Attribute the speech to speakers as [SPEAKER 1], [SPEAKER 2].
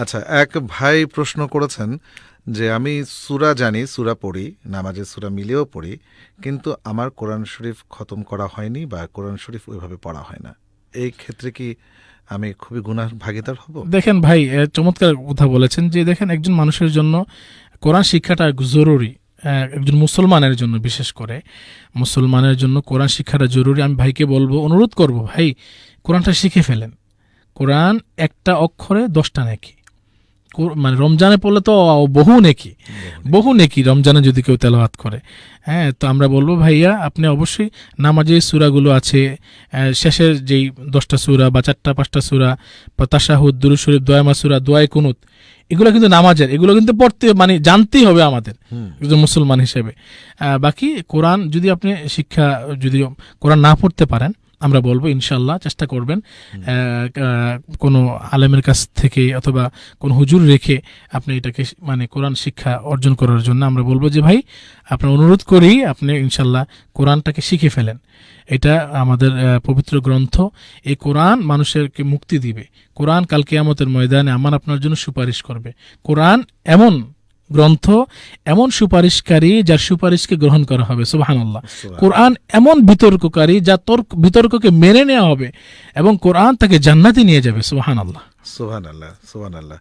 [SPEAKER 1] আচ্ছা এক ভাই প্রশ্ন করেছেন যে, আমি সুরা জানি, সুরা পড়ি, নামাজের সুরা মিলেও পড়ি, কিন্তু আমার কোরআন শরীফ খতম করা হয়নি বা কোরআন শরীফ ওইভাবে পড়া হয় না। এই ক্ষেত্রে কি আমি খুবই গুনার ভাগিদার হব?
[SPEAKER 2] দেখেন ভাই চমৎকার কথা বলেছেন যে, দেখেন একজন মানুষের জন্য কোরআন শিক্ষাটা জরুরি একজন মুসলমানের জন্য বিশেষ করে। মুসলমানের জন্য কোরআন শিক্ষাটা জরুরি, আমি ভাইকে বলব, অনুরোধ করব, ভাই, কোরআনটা শিখে ফেলেন। কোরআন একটা অক্ষরে দশটা নেকি। মানে রমজানে পড়লে তো বহু নেকি। বহু নেকি রমজানে যদি কেউ তেলাওয়াত করে। হ্যাঁ তো আমরা বলব ভাইয়া আপনি অবশ্যই নামাজে সুরাগুলো আছে শেষের যেই দশটা সুরা বা চারটা পাঁচটা সুরা বা তাশাহুদ দুরু শরীফ দোয়ামা সুরা দোয়াই কুনুত এগুলো কিন্তু নামাজের এগুলো কিন্তু পড়তে মানে জানতেই হবে আমাদের। একজন মুসলমান হিসেবে। বাকি কোরআন যদি আপনি শিক্ষা যদি কোরআন না পড়তে পারেন আমরা বলব ইনশাল্লাহ চেষ্টা করবেন কোনো আলেমের কাছ থেকে অথবা কোন হুজুর রেখে আপনি এটাকে মানে কোরআন শিক্ষা অর্জন করার জন্য আমরা বলব যে ভাই আপনার অনুরোধ করি আপনি ইনশাল্লাহ কোরআনটাকে শিখে ফেলেন। এটা আমাদের পবিত্র গ্রন্থ। এই কোরআন মানুষেরকে মুক্তি দিবে। কোরআন কালকে কিয়ামতের ময়দানে আমার আপনার জন্য সুপারিশ করবে। কোরআন এমন গ্রন্থ এমন সুপারিশকারী যার সুপারিশকে গ্রহণ করা হবে সুবহানাল্লাহ। কোরআন এমন বিতর্ককারী যা তর্ক বিতর্ককে মেনে নেওয়া হবে এবং কোরআন তাকে জান্নাতে নিয়ে যাবে সুবহানাল্লাহ।
[SPEAKER 1] সুবাহান আল্লাহ সুবাহান আল্লাহ